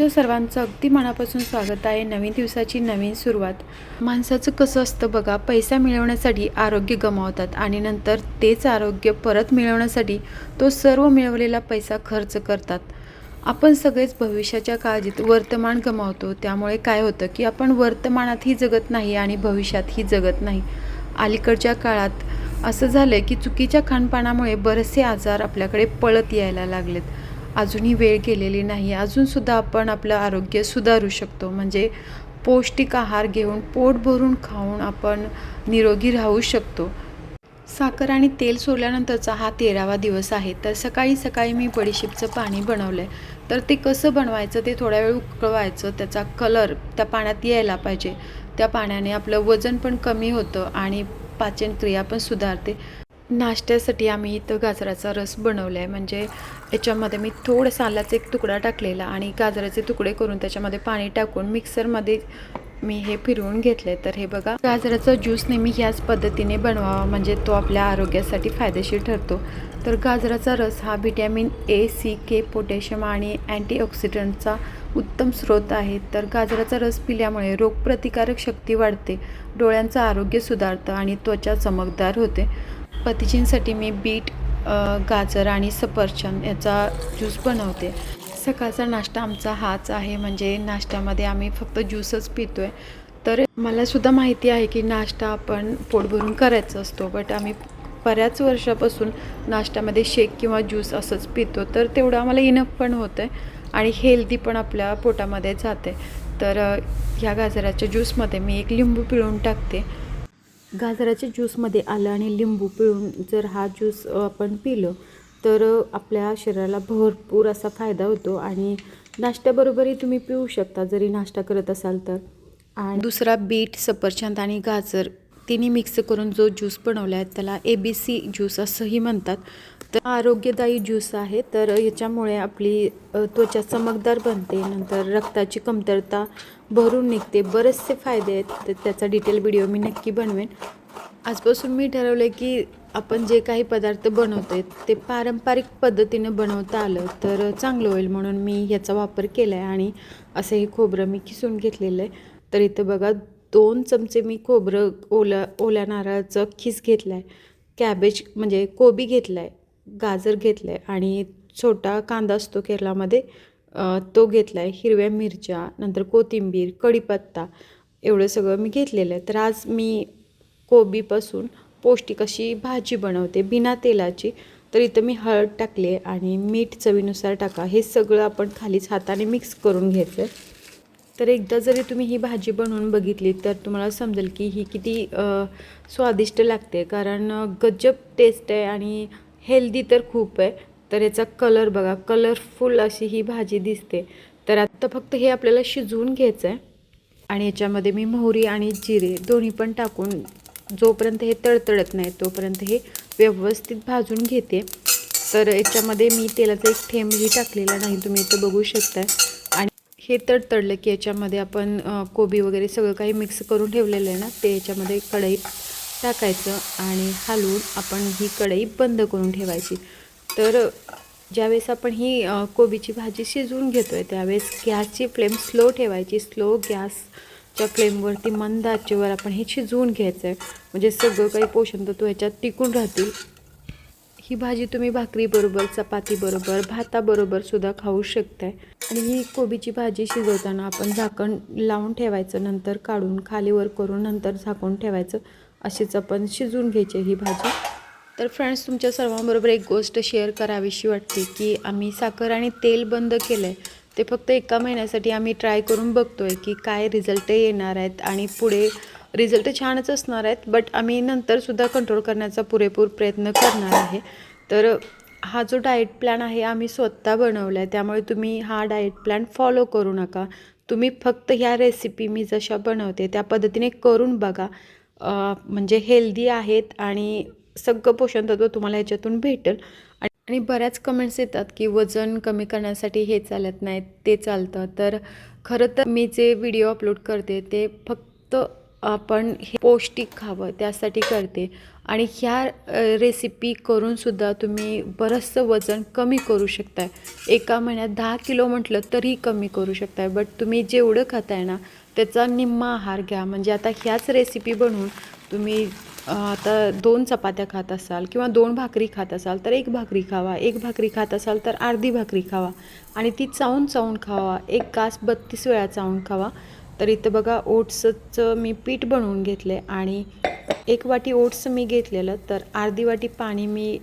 तुमच्या सर्वांचं अगदी मनापासून स्वागत आहे नवीन दिवसाची नवीन सुरुवात. माणसाचं कसं असतं बघा पैसा मिळवण्यासाठी आरोग्य गमावतात आणि नंतर तेच आरोग्य परत मिळवण्यासाठी तो सर्व मिळवलेला पैसा खर्च करतात. आपण सगळेच भविष्याच्या काळजीत वर्तमान गमावतो. त्यामुळे काय होतं की आपण वर्तमानातही जगत नाही आणि भविष्यातही जगत नाही. अलीकडच्या काळात असं झालं की चुकीच्या खानपानामुळे बरेचसे आजार आपल्याकडे पळत यायला लागलेत. अजूनही वेळ गेलेली नाही. अजूनसुद्धा आपण आपलं आरोग्य सुधारू शकतो. म्हणजे पौष्टिक आहार घेऊन पोट भरून खाऊन आपण निरोगी राहू शकतो. साखर आणि तेल सोडल्यानंतरचा हा तेरावा दिवस आहे. तर सकाळी सकाळी मी बडीशेपचं पाणी बनवलं आहे तर ते कसं बनवायचं ते थोड्या वेळ उकळवायचं. त्याचा कलर त्या पाण्यात यायला पाहिजे. त्या पाण्याने आपलं वजन पण कमी होतं आणि पाचनक्रिया पण सुधारते. नाश्त्यासाठी आम्ही इथं गाजराचा रस बनवला आहे म्हणजे याच्यामध्ये मी थोडंसं आल्याचा एक तुकडा टाकलेला आणि गाजराचे तुकडे करून त्याच्यामध्ये पाणी टाकून मिक्सरमध्ये मी हे फिरवून घेतले तर हे बघा गाजराचा ज्यूस नेहमी ह्याच पद्धतीने बनवावा म्हणजे तो आपल्या आरोग्यासाठी फायदेशीर ठरतो. तर गाजराचा रस हा vitamin A C K potassium आणि अँटीऑक्सिडंटचा उत्तम स्रोत आहे. तर गाजराचा रस पिल्यामुळे रोगप्रतिकारक शक्ती वाढते डोळ्यांचं आरोग्य सुधारतं आणि त्वचा चमकदार होते. पतिजींसाठी मी बीट गाजर आणि सफरचंद याचा ज्यूस बनवते. सकाळचा नाश्ता आमचा हाच आहे म्हणजे नाश्त्यामध्ये आम्ही फक्त ज्यूसच पितो आहे तर मलासुद्धा माहिती आहे की नाश्ता आपण पोट भरून करायचा असतो बट आम्ही बऱ्याच वर्षापासून नाश्त्यामध्ये शेक किंवा ज्यूस असंच पितो. तर तेवढं आम्हाला इनफ पण होतं आहे आणि हेल्दी पण आपल्या पोटामध्ये जाते तर ह्या गाजराच्या ज्यूसमध्ये मी एक लिंबू पिळून टाकते. गाजराच्या ज्यूसमध्ये आलं आणि लिंबू पिळून जर हा ज्यूस आपण पिलं तर आपल्या शरीराला भरपूर असा फायदा होतो आणि नाश्त्याबरोबरही तुम्ही पिऊ शकता जरी नाश्ता करत असाल तर. आणि दुसरा बीट सफरचंद आणि गाजर तिन्ही मिक्स करून जो ज्यूस बनवला आहे त्याला ए बी सी ज्यूस असंही म्हणतात. तर आरोग्यदायी ज्यूस आहे तर याच्यामुळे आपली त्वचा चमकदार बनते नंतर रक्ताची कमतरता भरून निघते. बरेचसे फायदे आहेत तर त्याचा डिटेल व्हिडिओ मी नक्की बनवेन. आजपासून मी ठरवलं की आपण जे काही पदार्थ बनवतो आहे ते पारंपरिक पद्धतीनं बनवता आलं तर चांगलं होईल म्हणून मी ह्याचा वापर केला आहे आणि असं हे खोबरं मी किसून घेतलेलं आहे. तर इथं बघा दोन चमचे मी खोबरं ओला ओल्या नारळाचं खीस घेतला आहे कॅबेज म्हणजे कोबी घेतला आहे गाजर घेतलं आहे आणि छोटा कांदा असतो केरळामध्ये तो घेतला आहे हिरव्या मिरच्या नंतर कोथिंबीर कढीपत्ता एवढं सगळं मी घेतलेलं आहे. तर आज मी कोबीपासून पौष्टिक अशी भाजी बनवते बिना तेलाची. तर इथं मी हळद टाकली आहे आणि मीठ चवीनुसार टाका. हे सगळं आपण खालीच हाताने मिक्स करून घ्यायचं आहे तर एकदा जरी तुम्ही ही भाजी बनवून बघितली तर तुम्हाला समजेल की ही किती स्वादिष्ट लागते. कारण गजब टेस्ट आहे आणि हेल्दी तर खूप आहे तर याचा कलर बघा कलरफुल अशी ही भाजी दिसते. तर आत्ता फक्त हे आपल्याला शिजवून घ्यायचं आहे आणि याच्यामध्ये मी मोहरी आणि जिरे दोन्ही पण टाकून जोपर्यंत हे तडतडत नाही तोपर्यंत हे व्यवस्थित भाजून घेते. तर याच्यामध्ये मी तेलाचा एक थेंबही टाकलेला नाही तुम्ही इथं बघू शकता आणि हे तडतडलं की याच्यामध्ये आपण कोबी वगैरे सगळं काही मिक्स करून ठेवलेलं आहे ना ते याच्यामध्ये कढईत टाकायचं आणि हलवून आपण ही कढई बंद करून ठेवायची. तर ज्यावेळेस आपण ही कोबीची भाजी शिजवून घेतो आहे त्यावेळेस गॅसची फ्लेम स्लो ठेवायची. स्लो गॅसच्या फ्लेमवरती मंद आचेवर आपण हे शिजवून घ्यायचं आहे म्हणजे सगळं काही पोषण तत्व ह्याच्यात टिकून राहतील. ही भाजी तुम्ही भाकरीबरोबर चपातीबरोबर भाताबरोबर सुद्धा खाऊ शकताय. आणि ही कोबीची भाजी शिजवताना आपण झाकण लावून ठेवायचं नंतर काढून खालीवर करून नंतर झाकून ठेवायचं. अशीच आपण शिजवून घ्यायची ही भाजी. तर फ्रेंड्स तुमच्या सर्वांबरोबर एक गोष्ट शेअर करावीशी वाटते की आम्ही साखर आणि तेल बंद केलं आहे ते फक्त एका महिन्यासाठी आम्ही ट्राय करून बघतो आहे की काय रिझल्ट येणार आहेत आणि पुढे रिझल्ट छानच असणार आहेत बट आम्ही नंतरसुद्धा कंट्रोल करण्याचा पुरेपूर प्रयत्न करणार आहे. तर हा जो डाएट प्लॅन आहे आम्ही स्वतः बनवला आहे त्यामुळे तुम्ही हा डाएट प्लॅन फॉलो करू नका. तुम्ही फक्त ह्या रेसिपी मी जशा बनवते त्या पद्धतीने करून बघा. म्हणजे हेल्दी आहेत आणि सगळं पोषण तत्व तुम्हाला ह्याच्यातून भेटेल. आणि बऱ्याच कमेंट्स येतात की वजन कमी करण्यासाठी हे चालत नाही ते चालतं. तर खरं तर मी जे व्हिडिओ अपलोड करते ते फक्त आपण हे पौष्टिक खावं त्यासाठी करते. आणि ह्या रेसिपी करूनसुद्धा तुम्ही बरंचसं वजन कमी करू शकताय. एका महिन्यात दहा किलो म्हटलं तरी कमी करू शकताय. बट तुम्ही जेवढं खाताय ना त्याचा निम्मा आहार घ्या. म्हणजे आता ह्याच रेसिपी बनवून तुम्ही आता दोन चपात्या खात असाल किंवा दोन भाकरी खात असाल तर एक भाकरी खावा. एक भाकरी खात असाल तर अर्धी भाकरी खावा. आणि ती चावून चावून खावा. एक कास बत्तीस वेळा चावून खावा. तर इथं बघा ओट्सचं मी पीठ बनवून घेतलं आहे आणि एक वाटी ओट्स मी घेतलेलं तर अर्धी वाटी पाणी मी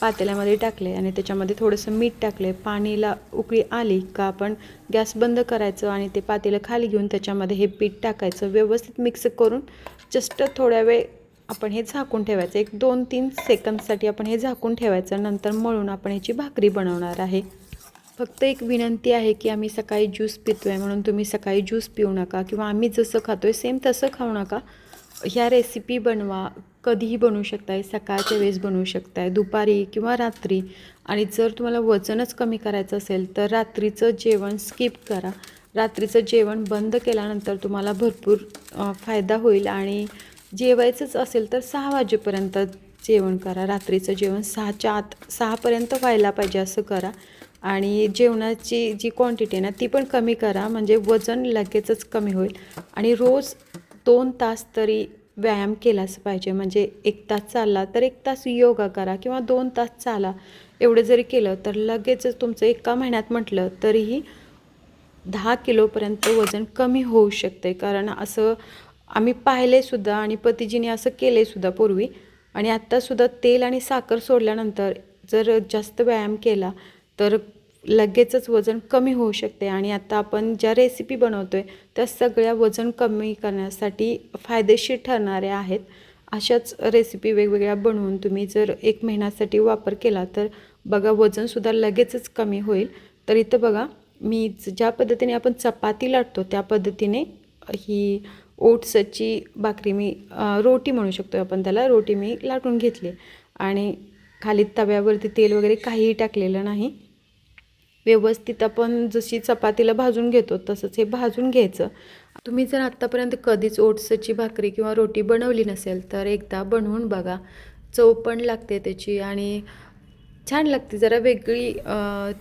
पातेल्यामध्ये टाकले आणि त्याच्यामध्ये थोडंसं मीठ टाकले पाणीला उकळी आली का आपण गॅस बंद करायचं आणि ते पातेलं खाली घेऊन त्याच्यामध्ये हे पीठ टाकायचं. व्यवस्थित मिक्स करून जस्ट थोड्या वेळ आपण हे झाकून ठेवायचं. एक दोन तीन सेकंदसाठी आपण हे झाकून ठेवायचं. नंतर मळून आपण ह्याची भाकरी बनवणार आहे. फक्त एक विनंती आहे की आम्ही सकाळी ज्यूस पितो आहे म्हणून तुम्ही सकाळी ज्यूस पिऊ नका किंवा आम्ही जसं खातो आहे सेम तसं खाऊ नका. ह्या रेसिपी बनवा कधीही बनवू शकताय सकाळच्या वेळेस बनवू शकताय दुपारी किंवा रात्री. आणि जर तुम्हाला वजनच कमी करायचं असेल तर रात्रीचं जेवण स्किप करा. रात्रीचं जेवण बंद केल्यानंतर तुम्हाला भरपूर फायदा होईल आणि जेवायचंच असेल तर सहा वाजेपर्यंत जेवण करा. रात्रीचं जेवण सहाच्या आत सहापर्यंत व्हायला पाहिजे असं करा. आणि जेवणाची जी क्वांटिटी आहे ना ती पण कमी करा. म्हणजे वजन लगेचच कमी होईल. आणि रोज दोन तास तरी व्यायाम केलाच पाहिजे. म्हणजे एक तास चालला तर एक तास योगा करा किंवा दोन तास चाला एवढं जरी केलं तर लगेचच तुमचं एका महिन्यात म्हटलं तरीही दहा किलोपर्यंत वजन कमी होऊ शकते. कारण असं आम्ही पाहिलेसुद्धा आणि पतीजीने असं केलेसुद्धा पूर्वी. आणि आत्तासुद्धा तेल आणि साखर सोडल्यानंतर जर जास्त व्यायाम केला तर लगेचच वजन कमी होऊ शकते आणि आता आपण ज्या रेसिपी बनवतो आहे त्या सगळ्या वजन कमी करण्यासाठी फायदेशीर ठरणाऱ्या आहेत. अशाच रेसिपी वेगवेगळ्या बनवून तुम्ही जर एक महिन्यासाठी वापर केला तर बघा वजनसुद्धा लगेचच कमी होईल. तर इथं बघा मी ज्या पद्धतीने आपण चपाती लाटतो त्या पद्धतीने ही ओट्सची भाकरी मी रोटी म्हणू शकतो आपण त्याला रोटी मी लाटून घेतली. आणि खाली तव्यावरती तेल वगैरे काहीही टाकलेलं नाही. व्यवस्थित आपण जशी चपातीला भाजून घेतो तसंच हे भाजून घ्यायचं. तुम्ही जर आत्तापर्यंत कधीच ओट्सची भाकरी किंवा रोटी बनवली नसेल तर एकदा बनवून बघा. चव पण लागते त्याची आणि छान लागते. जरा वेगळी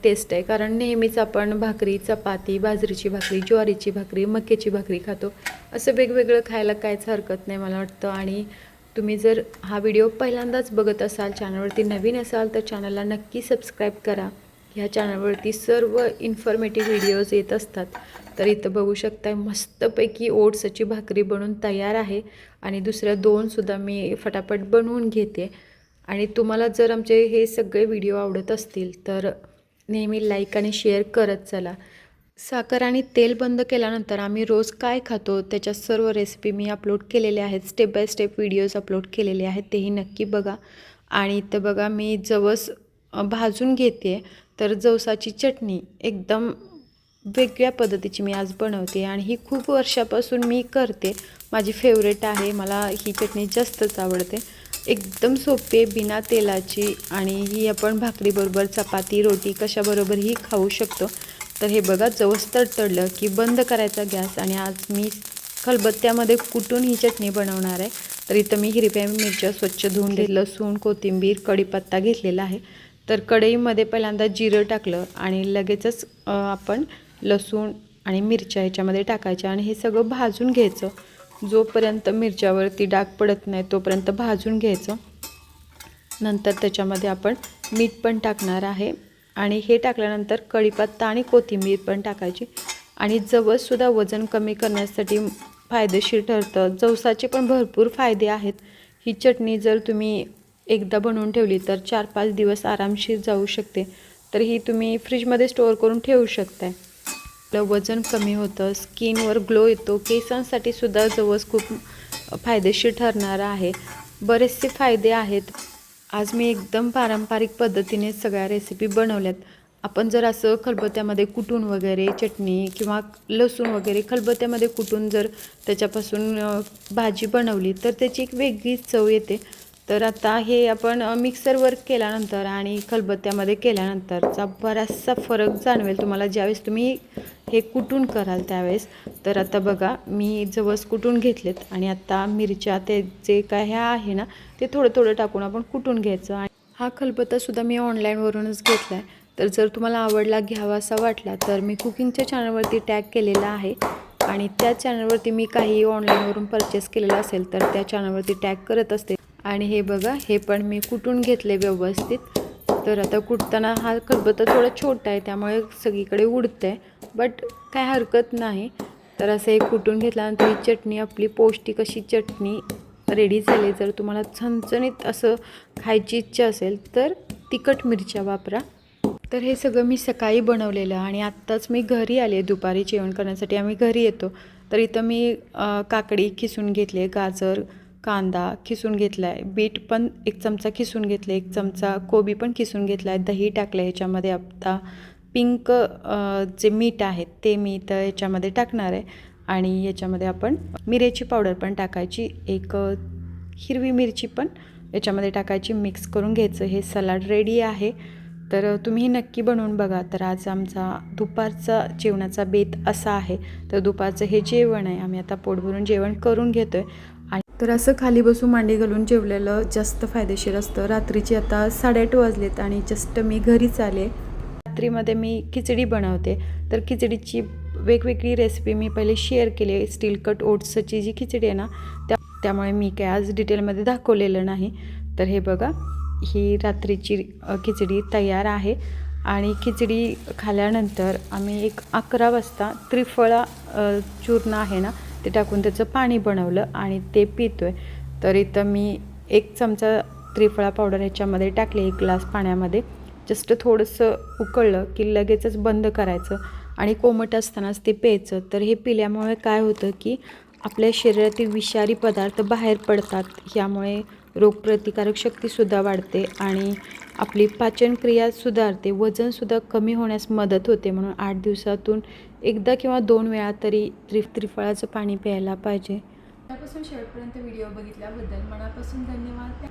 टेस्ट आहे. कारण नेहमीच आपण भाकरी चपाती बाजरीची भाकरी ज्वारीची भाकरी मक्याची भाकरी खातो. असं वेगवेगळं खायला काहीच हरकत नाही मला वाटतं. आणि तुम्ही जर हा व्हिडिओ पहिल्यांदाच बघत असाल चॅनलवरती नवीन असाल तर चॅनलला नक्की सबस्क्राईब करा. ह्या चॅनलवरती सर्व इन्फॉर्मेटिव्ह व्हिडिओज येत असतात. तर इथं बघू शकताय मस्तपैकी ओट्सची भाकरी बनवून तयार आहे. आणि दुसऱ्या दोनसुद्धा मी फटाफट बनवून घेते. आणि तुम्हाला जर आमचे हे सगळे व्हिडिओ आवडत असतील तर नेहमी लाईक आणि शेअर करत चला. साखर आणि तेल बंद केल्यानंतर आम्ही रोज काय खातो त्याच्या सर्व रेसिपी मी अपलोड केलेल्या आहेत. Step by step videos upload केलेले आहेत तेही नक्की बघा. आणि इथं बघा मी जवस भाजून घेते. तर जवसाची चटणी एकदम वेगळ्या पद्धतीची मी आज बनवते आणि ही खूप वर्षापासून मी करते. माझी फेवरेट आहे. मला ही चटणी जास्तच आवडते. एकदम सोपी आहे बिना तेलाची आणि ही आपण भाकरीबरोबर चपाती रोटी कशाबरोबरही खाऊ शकतो. तर हे बघा जवस तडतडलं की बंद करायचा गॅस आणि आज मी खलबत्त्यामध्ये कुटून ही चटणी बनवणार आहे? तर इथं मी हिरव्या मिरच्या स्वच्छ धुवून घेतलं लसूण कोथिंबीर कढीपत्ता घेतलेला आहे. तर कढईमध्ये पहिल्यांदा जिरं टाकलं आणि लगेचच आपण लसूण आणि मिरच्या ह्याच्यामध्ये टाकायच्या आणि हे सगळं भाजून घ्यायचं. जोपर्यंत मिरच्यावरती डाग पडत नाही तोपर्यंत भाजून घ्यायचं. नंतर त्याच्यामध्ये आपण मीठ पण टाकणार आहे आणि हे टाकल्यानंतर कढीपत्ता आणि कोथिंबीर पण टाकायची. आणि जवससुद्धा वजन कमी करण्यासाठी फायदेशीर ठरतं. जवसाचे पण भरपूर फायदे आहेत. ही चटणी जर तुम्ही एकदा बनवून ठेवली तर चार पाच दिवस आरामशीर जाऊ शकते. तर ही तुम्ही फ्रीजमध्ये स्टोअर करून ठेवू शकताय. आपलं वजन कमी होतं स्किनवर ग्लो येतो केसांसाठी सुद्धा जवस खूप फायदेशीर ठरणारा आहे. बरेचसे फायदे आहेत. आज मी एकदम पारंपरिक पद्धतीने सगळ्या रेसिपी बनवल्यात. आपण जर असं खलबत्त्यामध्ये कुटून वगैरे चटणी किंवा लसूण वगैरे खलबत्त्यामध्ये कुटून जर त्याच्यापासून भाजी बनवली तर त्याची एक वेगळीच चव येते. तर आता हे आपण मिक्सर मिक्सरवर केल्यानंतर आणि खलबत्त्यामध्ये केल्यानंतरचा बराचसा फरक जाणवेल तुम्हाला ज्यावेळेस तुम्ही हे कुटून कराल त्यावेळेस. तर आता बघा मी जवस कुटून घेतलेत आणि आता मिरच्या ते जे काय ह्या आहे ना ते थोडं थोडं टाकून आपण कुटून घ्यायचं. आणि हा खलबत्तासुद्धा मी ऑनलाईनवरूनच घेतला आहे तर जर तुम्हाला आवडला घ्यावा असा वाटला तर मी कुकिंगच्या चॅनलवरती टॅग केलेला आहे. आणि त्या चॅनलवरती मी काही ऑनलाईनवरून परचेस केलेलं असेल तर त्या चॅनलवरती टॅग करत असते. आणि हे बघा हे पण मी कुटून घेतले व्यवस्थित. तर आता कुटताना हा खलबत्ता थोडा छोटा आहे त्यामुळे सगळीकडे उडतं. आहे बट काय हरकत नाही. तर असं हे कुटून घेतल्यानंतर ही चटणी आपली पौष्टिक अशी चटणी रेडी झाली. जर तुम्हाला झणझणीत असं खायची इच्छा असेल तर तिखट मिरच्या वापरा. तर हे सगळं मी सकाळी बनवलेलं आणि आत्ताच मी घरी आले दुपारी जेवण करण्यासाठी आम्ही घरी येतो. तर इथं मी काकडी खिसून घेतली गाजर कांदा खिसून घेतला आहे बीट पण एक चमचा खिसून आहे एक चमचा कोबी पण खिसून घेतला आहे दही टाकलं आहे ह्याच्यामध्ये. आता पिंक जे मीठ आहे ते मी तर याच्यामध्ये टाकणार आहे. आणि याच्यामध्ये आपण मिरेची पावडर पण टाकायची. एक हिरवी मिरची पण याच्यामध्ये टाकायची. मिक्स करून घ्यायचं. हे सलाड रेडी आहे. तर तुम्ही नक्की बनवून बघा. तर आज आमचा दुपारचा जेवणाचा बेत असा आहे. तर दुपारचं हे जेवण आहे. आम्ही आता पोट भरून जेवण करून घेतो आहे तर असं खाली बसून मांडी घालून जेवलेलं जास्त फायदेशीर असतं. रात्रीची आता साडेआठ वाजलेत आणि जस्ट मी घरीच आले. रात्रीमध्ये मी खिचडी बनवते. तर खिचडीची वेगवेगळी रेसिपी मी पहिले शेअर केली स्टील कट ओट्सची जी खिचडी आहे ना त्या त्यामुळे मी काय आज डिटेलमध्ये दाखवलेलं नाही. तर हे बघा ही रात्रीची खिचडी तयार आहे. आणि खिचडी खाल्यानंतर आम्ही एक अकरा वाजता त्रिफळा चूर्ण आहे ना ते टाकून त्याचं पाणी बनवलं आणि ते पितो आहे तर इथं मी एक चमचा त्रिफळा पावडर ह्याच्यामध्ये टाकली एक ग्लास पाण्यामध्ये. जस्ट थोडंसं उकळलं की लगेचच बंद करायचं आणि कोमट असतानाच ते प्यायचं. तर हे पिल्यामुळे काय होतं की आपल्या शरीरातील विषारी पदार्थ बाहेर पडतात. ह्यामुळे रोगप्रतिकारक शक्तीसुद्धा वाढते आणि आपली पाचनक्रिया सुधारते वजनसुद्धा कमी होण्यास मदत होते म्हणून आठ दिवसातून एकदा किंवा दोन वेळा तरी त्रि त्रिफळाचं पाणी प्यायला पाहिजे. त्यापासून शेवटपर्यंत व्हिडिओ बघितल्याबद्दल मनापासून धन्यवाद.